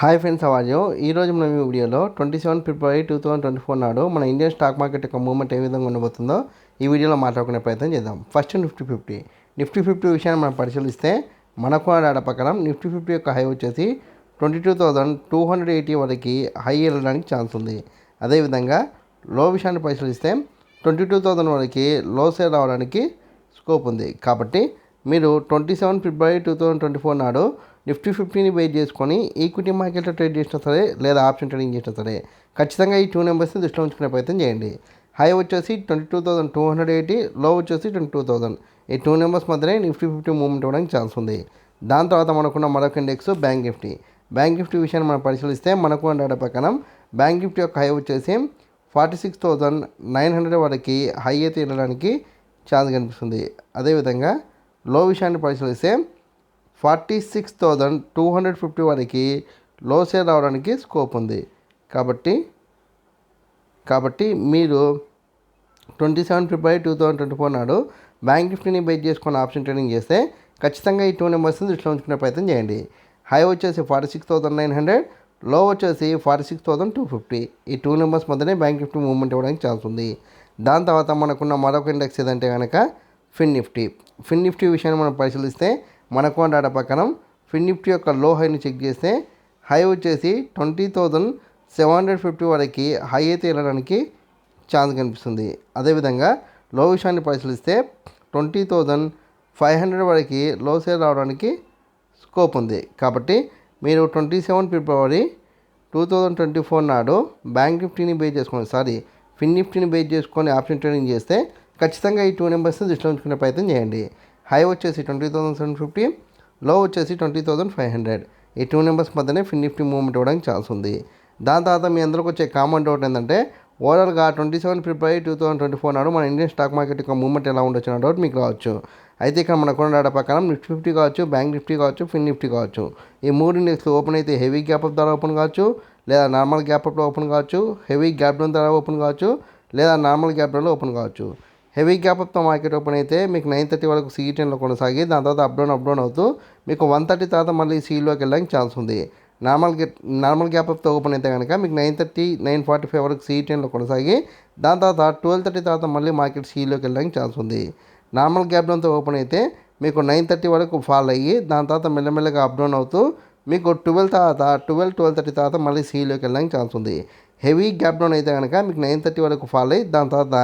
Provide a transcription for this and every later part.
Hi friends అవాజు ఈరోజు మనం ఈ వీడియోలో ట్వంటీ సెవెన్ ఫిబ్రవరి టూ థౌసండ్ ట్వంటీ ఫోర్ నాడు మన ఇండియన్ స్టాక్ మార్కెట్ యొక్క మూవ్మెంట్ ఏ విధంగా ఉండబోతుందో ఈ వీడియోలో మాట్లాడుకునే ప్రయత్నం చేద్దాం. First Nifty fifty Nifty fifty విషయాన్ని మనం పరిశీలిస్తే మనకు ఆడ ప్రకారం నిఫ్టీ ఫిఫ్టీ యొక్క హై వచ్చేసి twenty two thousand two hundred eighty వరకు హై వెళ్ళడానికి ఛాన్స్ ఉంది. అదేవిధంగా లో విషయాన్ని పరిశీలిస్తే ట్వంటీ టూ థౌజండ్ వరకు లో సేల్ రావడానికి స్కోప్ ఉంది. కాబట్టి మీరు ట్వంటీ సెవెన్ ఫిబ్రవరి టూ థౌజండ్ ట్వంటీ ఫోర్ నాడు నిఫ్టీ ఫిఫ్టీని వెయిట్ చేసుకొని ఈక్విటీ మార్కెట్లో ట్రేడ్ చేసినా సరే లేదా ఆప్షన్ ట్రేడింగ్ చేసినా సరే ఖచ్చితంగా ఈ టూ నెంబర్స్ని దృష్టిలో ఉంచుకునే ప్రయత్నం చేయండి. హై వచ్చేసి twenty two thousand two hundred eighty low వచ్చేసి ట్వంటీ టూ థౌసండ్. ఈ టూ నెంబర్స్ మధ్యనే నిఫ్టీ ఫిఫ్టీ మూవ్మెంట్ అవ్వడానికి ఛాన్స్ ఉంది. దాని తర్వాత మనకున్న మరొక index bank Nifty bank Nifty విషయాన్ని మనం పరిశీలిస్తే మనకు డేటా ప్రకారం బ్యాంక్ నిఫ్టీ యొక్క హై వచ్చేసి forty six thousand nine hundred వరకు హై అయితే వెళ్ళడానికి ఛాన్స్ కనిపిస్తుంది. అదేవిధంగా లో విషయాన్ని పరిశీలిస్తే forty six thousand two hundred fifty వరకు లో సేల్ రావడానికి స్కోప్ ఉంది. కాబట్టి కాబట్టి మీరు ట్వంటీ సెవెన్ ఫిబ్రవరి టూ థౌజండ్ ట్వంటీ ఫోర్ నాడు బ్యాంక్ నిఫ్టీని బేస్ చేసుకుని ఆప్షన్ ట్రేడింగ్ చేస్తే ఖచ్చితంగా ఈ టూ నెంబర్స్ని దృష్టిలో ఉంచుకునే ప్రయత్నం చేయండి. హై వచ్చేసి ఫార్టీ సిక్స్ థౌసండ్ నైన్ హండ్రెడ్లో వచ్చేసి forty six thousand two fifty. ఈ టూ నెంబర్స్ మధ్యనే బ్యాంక్ నిఫ్టీ మూవ్మెంట్ ఇవ్వడానికి ఛాన్స్ ఉంది. దాని తర్వాత మనకున్న మరొక ఇండెక్స్ ఏదంటే కనుక ఫిన్ నిఫ్టీ. ఫిన్ నిఫ్టీ విషయాన్ని మనం పరిశీలిస్తే మనకు డేటా ప్రకారం ఫిన్ నిఫ్టీ యొక్క లో హైని చెక్ చేస్తే హై వచ్చేసి twenty thousand seven hundred fifty వరకు హై అయితే వెళ్ళడానికి ఛాన్స్ కనిపిస్తుంది. అదేవిధంగా లో విషయాన్ని పరిశీలిస్తే ట్వంటీ థౌజండ్ ఫైవ్ హండ్రెడ్ వరకు లో సేల్ రావడానికి స్కోప్ ఉంది. కాబట్టి మీరు twenty seven February two thousand twenty four నాడు బ్యాంక్ నిఫ్టీని బేస్ చేసుకొని సారీ ఫిన్ నిఫ్టీని బేస్ చేసుకొని ఆప్షన్ ట్రేడింగ్ చేస్తే ఖచ్చితంగా ఈ టూ నెంబర్స్ని దృష్టిలో ఉంచుకునే ప్రయత్నం చేయండి. హై వచ్చేసి twenty thousand seven fifty low వచ్చేసి ట్వంటీ థౌసండ్ ఫైవ్ హండ్రెడ్. ఈ టూ నెంబర్స్ మధ్యనే ఫిన్ నిఫ్టీ మూవ్మెంట్ ఇవ్వడానికి ఛాన్స్ ఉంది. దాని తర్వాత మీ అందరికి వచ్చే కామన్ డౌట్ ఏంటంటే ఓవరాల్గా ట్వంటీ సెవెన్ ఫిబ్రవరి టూ థౌసండ్ ట్వంటీ ఫోర్ నాడు మన ఇండియన్ స్టాక్ మార్కెట్ యొక్క మూవ్మెంట్ ఎలా ఉండొచ్చు అన్న డౌట్ మీకు రావచ్చు. అయితే ఇక్కడ మన కొన్న డేటా ప్రకారం నిఫ్టీ ఫిఫ్టీ కావచ్చు బ్యాంక్ నిఫ్టీ కావచ్చు ఫిన్ నిఫ్టీ కావచ్చు. ఈ మూడు ఇండెక్స్లు ఓపెన్ అయితే హెవీ గ్యాప్ అప్ ద్వారా ఓపెన్ కావచ్చు లేదా నార్మల్ గ్యాప్ అప్లో ఓపెన్ కావచ్చు హెవీ గ్యాప్ డౌన్ ద్వారా ఓపెన్ కావచ్చు లేదా నార్మల్ గ్యాప్ డౌన్లో ఓపెన్ కావచ్చు. హెవీ గ్యాప్ అప్తో మార్కెట్ ఓపెన్ అయితే మీకు నైన్ థర్టీ వరకు సీ టెన్లో కొనసాగి దాని తర్వాత అప్ డౌన్ అప్ డౌన్ అవుతూ మీకు వన్ థర్టీ తర్వాత మళ్ళీ సీలోకి వెళ్ళడానికి ఛాన్స్ ఉంది. నార్మల్ నార్మల్ గ్యాప్ అప్తో ఓపెన్ అయితే కనుక మీకు nine thirty nine forty five వరకు సీ టెన్లో కొనసాగి దాని తర్వాత ట్వెల్వ్ థర్టీ తర్వాత మళ్ళీ మార్కెట్ సీలోకి వెళ్ళడానికి ఛాన్స్ ఉంది. నార్మల్ గ్యాప్ డౌన్తో ఓపెన్ అయితే మీకు నైన్ థర్టీ వరకు ఫాల్ అయ్యి దాని తర్వాత మెల్లమెల్లగా అప్ డౌన్ అవుతూ మీకు ట్వెల్వ్ తర్వాత ట్వెల్వ్ ట్వెల్వ్ థర్టీ తర్వాత మళ్ళీ సీలోకి వెళ్ళడానికి ఛాన్స్ ఉంది. హెవీ గ్యాప్ డౌన్ అయితే కనుక మీకు నైన్ థర్టీ వరకు ఫాల్ అయ్యి దాని తర్వాత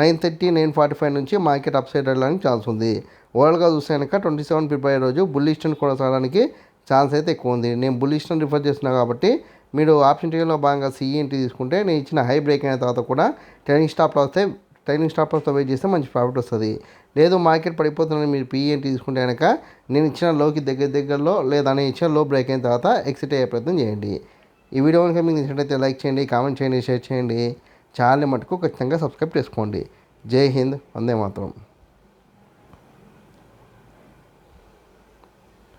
nine thirty nine forty five నుంచి మార్కెట్ అప్ సైడ్ వెళ్ళడానికి ఛాన్స్ ఉంది. ఓవరాల్గా చూస్తే కనుక ట్వంటీ సెవెన్ ఫిబ్రవరి రోజు బుల్లిస్టన్ కొనసాగడానికి ఛాన్స్ అయితే ఎక్కువ ఉంది. నేను బుల్లిస్టన్ రిఫర్ చేస్తున్నాను కాబట్టి మీరు ఆప్షన్ ట్రేడింగ్లో భాగంగా సిఈఎన్టీ తీసుకుంటే నేను ఇచ్చిన హై బ్రేక్ అయిన తర్వాత కూడా ట్రైనింగ్ స్టాప్లో వస్తే ట్రైనింగ్ స్టాప్లతో వెయిట్ చేస్తే మంచి ప్రాఫిట్ వస్తుంది. లేదు మార్కెట్ పడిపోతుందని మీరు పిఈఎన్టీ తీసుకుంటే కనుక నేను ఇచ్చిన లోకి దగ్గర దగ్గరలో లేదా నేను ఇచ్చిన లో బ్రేక్ అయిన తర్వాత ఎక్సిట్ అయ్యే ప్రయత్నం చేయండి. ఈ వీడియో కనుక మీకు నచ్చినట్లయితే లైక్ చేయండి కామెంట్ చేయండి షేర్ చేయండి. ఛానల్ని మటుకు ఖచ్చితంగా సబ్స్క్రైబ్ చేసుకోండి. జై హింద్. వందే మాత్రం.